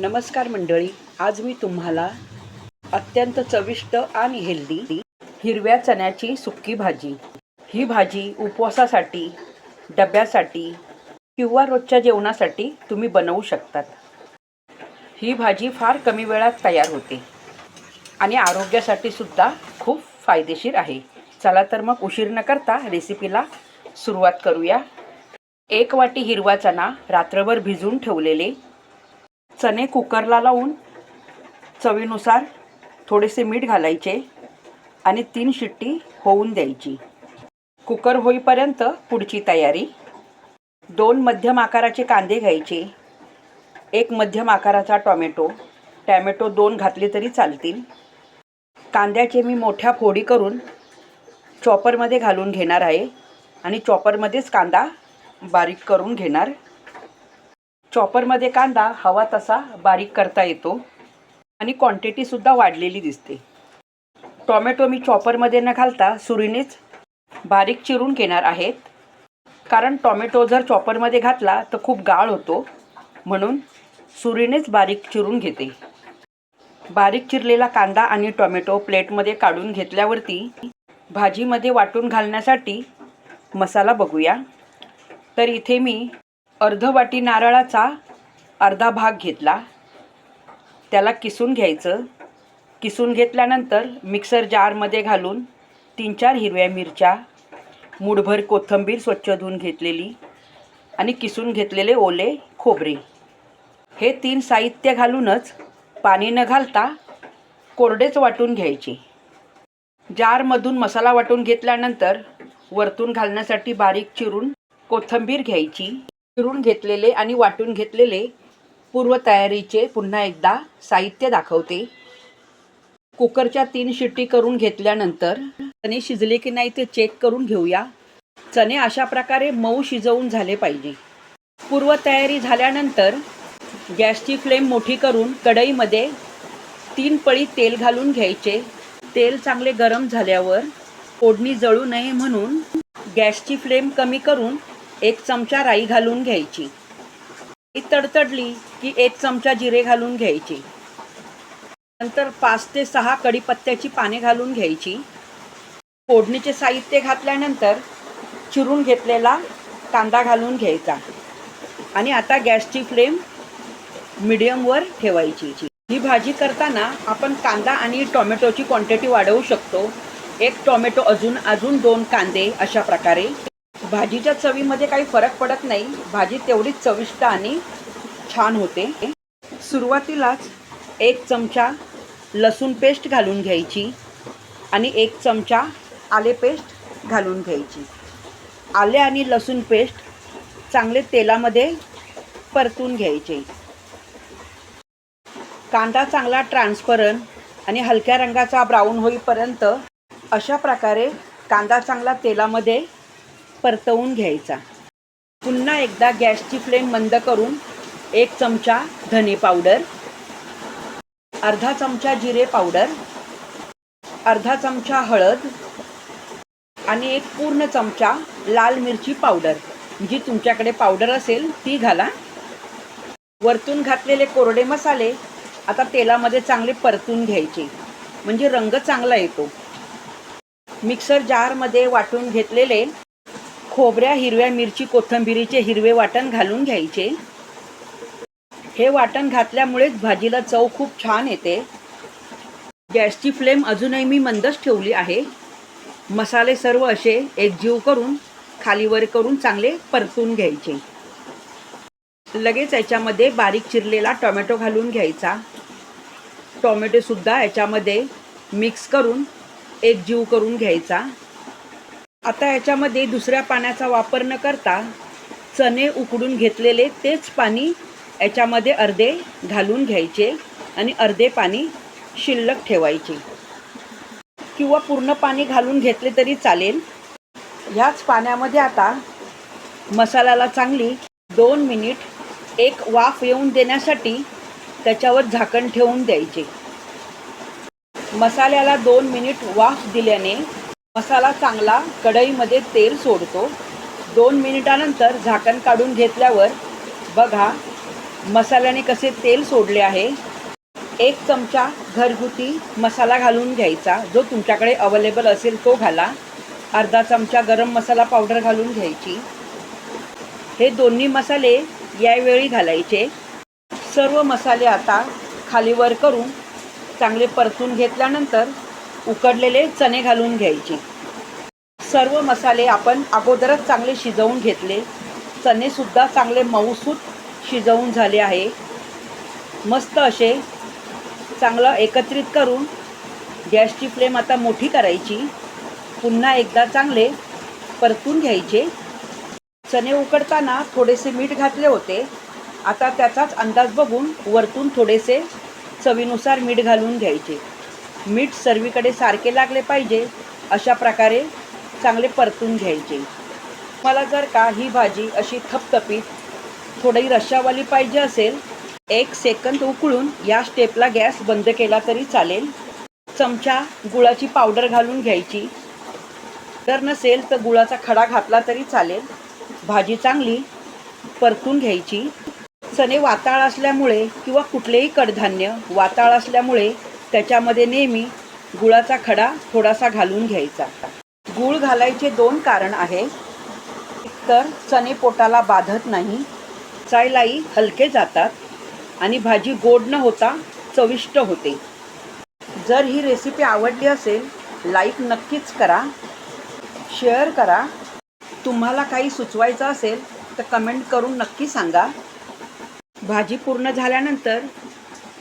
नमस्कार मंडळी आज मी तुम्हाला अत्यंत चविष्ट आणि हेल्दी हिरव्या चण्याची सुक्की भाजी. ही भाजी उपवासासाठी डब्यासाठी किंवा रोजच्या जेवणासाठी तुम्ही बनवू शकतात. ही भाजी फार कमी वेळात तयार होते आणि आरोग्यासाठी सुद्धा खूप फायदेशीर आहे. चला तर मग उशीर न करता रेसिपीला सुरुवात करूया. एक वाटी हिरवा चणा रात्रभर भिजवून ठेवलेले चणे कुकरला लावून चवीनुसार थोडेसे मीठ घालायचे आणि तीन शिट्टी होऊन द्यायची. कुकर होईपर्यंत पुढची तयारी. दोन मध्यम आकाराचे कांदे घ्यायचे. एक मध्यम आकाराचा टॉमॅटो. टॅमॅटो दोन घातले तरी चालतील. कांद्याचे मी मोठ्या फोडी करून चॉपरमध्ये घालून घेणार आहे आणि चॉपरमध्येच कांदा बारीक करून घेणार. चॉपरमध्ये कांदा हवा तसा बारीक करता येतो आणि क्वांटिटीसुद्धा वाढलेली दिसते. टॉमॅटो मी चॉपरमध्ये न घालता सुरीनेच बारीक चिरून घेणार आहेत. कारण टॉमॅटो जर चॉपरमध्ये घातला तर खूप गाळ होतो. म्हणून सुरीनेच बारीक चिरून घेते. बारीक चिरलेला कांदा आणि टॉमॅटो प्लेटमध्ये काढून घेतल्यावरती भाजीमध्ये वाटून घालण्यासाठी मसाला बघूया. तर इथे मी अर्ध वाटी नारळाचा अर्धा भाग घेतला. त्याला किसून घ्यायचं. किसून घेतल्यानंतर मिक्सर जारमध्ये घालून तीन चार हिरव्या मिरच्या मुठभर कोथिंबीर स्वच्छ धुवून घेतलेली आणि किसून घेतलेले ओले खोबरे. हे तीन साहित्य घालूनच पाणी न घालता कोरडेच वाटून घ्यायचे. जारमधून मसाला वाटून घेतल्यानंतर वरतून घालण्यासाठी बारीक चिरून कोथिंबीर घ्यायची. चिरून घेतलेले आणि वाटून घेतलेले पूर्वतयारीचे पुन्हा एकदा साहित्य दाखवते. कुकरच्या तीन शिट्टी करून घेतल्यानंतर चणे शिजले की नाही ते चेक करून घेऊया. चणे अशा प्रकारे मऊ शिजवून झाले पाहिजे. पूर्वतयारी झाल्यानंतर गॅसची फ्लेम मोठी करून कढईमध्ये तीन पळी तेल घालून घ्यायचे. तेल चांगले गरम झाल्यावर फोडणी जळू नये म्हणून गॅसची फ्लेम कमी करून एक चमचा राई घालून घ्यायची. ती तडतडली की एक चमचा जिरे घालून घ्यायची. नंतर पाच ते सहा कढीपत्त्याची पाने घालून घ्यायची. फोडणीचे साहित्य घातल्यानंतर चिरून घेतलेला कांदा घालून घ्यायचा. आणि आता गॅसची फ्लेम मिडियमवर ठेवायची. ही भाजी करताना आपण कांदा आणि टॉमॅटोची क्वांटिटी वाढवू शकतो. एक टॉमॅटो अजून अजून दोन कांदे अशा प्रकारे. भाजीच्या चवीमध्ये काही फरक पडत नाही. भाजी तेवढीच चविष्ट आणि छान होते. सुरुवातीलाच एक चमचा लसूण पेस्ट घालून घ्यायची आणि एक चमचा आले पेस्ट घालून घ्यायची. आले आणि लसूण पेस्ट चांगले तेलामध्ये परतून घ्यायचे. कांदा चांगला ट्रान्सपरंट आणि हलक्या रंगाचा ब्राऊन होईपर्यंत अशा प्रकारे कांदा चांगला तेलामध्ये परतवून घ्यायचा. पुन्हा एकदा गॅसची फ्लेम मंद करून एक चमचा धने पावडर अर्धा चमचा जिरे पावडर अर्धा चमचा हळद आणि एक पूर्ण चमचा लाल मिरची पावडर. जी तुमच्याकडे पावडर असेल ती घाला. वरतून घातलेले कोरडे मसाले आता तेलामध्ये चांगले परतून घ्यायचे. म्हणजे रंग चांगला येतो. मिक्सर जारमध्ये वाटून घेतलेले खोबऱ्या हिरव्या मिरची कोथंबिरीचे हिरवे वाटण घालून घ्यायचे. हे वाटण घातल्यामुळेच भाजीला चव खूप छान येते. गॅसची फ्लेम अजूनही मी मंदच ठेवली आहे. मसाले सर्व असे एकजीव करून खालीवर करून चांगले परतून घ्यायचे. लगेच याच्यामध्ये बारीक चिरलेला टोमॅटो घालून घ्यायचा. टोमॅटोसुद्धा याच्यामध्ये मिक्स करून एकजीव करून घ्यायचा. आता याच्यामध्ये दुसऱ्या पाण्याचा वापर न करता चणे उकडून घेतलेले तेच पाणी याच्यामध्ये अर्धे घालून घ्यायचे आणि अर्धे पाणी शिल्लक ठेवायचे. किंवा पूर्ण पाणी घालून घेतले तरी चालेल. ह्याच पाण्यामध्ये आता मसाल्याला चांगली दोन मिनिट एक वाफ येऊन देण्यासाठी त्याच्यावर झाकण ठेवून द्यायचे. मसाल्याला दोन मिनिट वाफ दिल्याने मसाला चांगला कढईमध्ये तेल सोडतो. दोन मिनिटानंतर झाकण काढून घेतल्यावर बघा मसाल्याने कसे तेल सोडले आहे. एक चमचा घरगुती मसाला घालून घ्यायचा जो तुमच्याकडे अवेलेबल असेल तो घाला. अर्धा चमचा गरम मसाला पावडर घालून घ्यायची. हे दोन्ही मसाले यावेळी घालायचे. सर्व मसाले आता खालीवर करून चांगले परतून घेतल्यानंतर उकडलेले चणे घालून घ्यायचे. सर्व मसाले आपण अगोदरच चांगले शिजवून घेतले. चणेसुद्धा चांगले मऊसूत शिजवून झाले आहे. मस्त असे चांगलं एकत्रित करून गॅसची फ्लेम आता मोठी करायची. पुन्हा एकदा चांगले परतून घ्यायचे. चणे उकडताना थोडेसे मीठ घातले होते. आता त्याचाच अंदाज बघून वरतून थोडेसे चवीनुसार मीठ घालून घ्यायचे. मीठ सर्वीकडे सारखे लागले पाहिजे अशा प्रकारे चांगले परतून घ्यायचे. मला जर का ही भाजी अशी थपथपीत थोडी रश्शावाली पाहिजे असेल एक सेकंद उकळून या स्टेपला गॅस बंद केला तरी चालेल. चमचा गुळाची पावडर घालून घ्यायची. जर नसेल तर गुळाचा खडा घातला तरी चालेल. भाजी चांगली परतून घ्यायची. चणे वाताळ असल्यामुळे किंवा कुठलेही कडधान्य वाताळ असल्यामुळे त्याच्यामध्ये नेहमी गुळाचा खडा थोडासा घालून घ्यायचा. गूळ घालायचे दोन कारण आहे. तर चणे पोटाला बाधत नाही चायलाही हलके जातात आणि भाजी गोड न होता चविष्ट होते. जर ही रेसिपी आवडली असेल लाईक नक्कीच करा शेअर करा. तुम्हाला काही सुचवायचं असेल तर कमेंट करून नक्की सांगा. भाजी पूर्ण झाल्यानंतर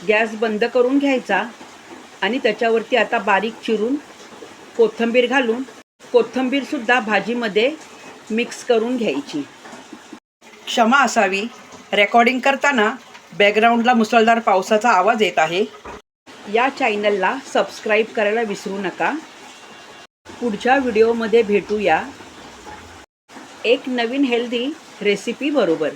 गॅस बंद करून घ्यायचा. आणि त्याच्यावरती आता बारीक चिरून कोथिंबीर घालून कोथिंबीरसुद्धा भाजीमध्ये मिक्स करून घ्यायची. क्षमा असावी. रेकॉर्डिंग करताना बॅकग्राऊंडला मुसळधार पावसाचा आवाज येत आहे. या चॅनलला सबस्क्राईब करायला विसरू नका. पुढच्या व्हिडिओमध्ये भेटूया. एक नवीन हेल्दी रेसिपी बरोबर.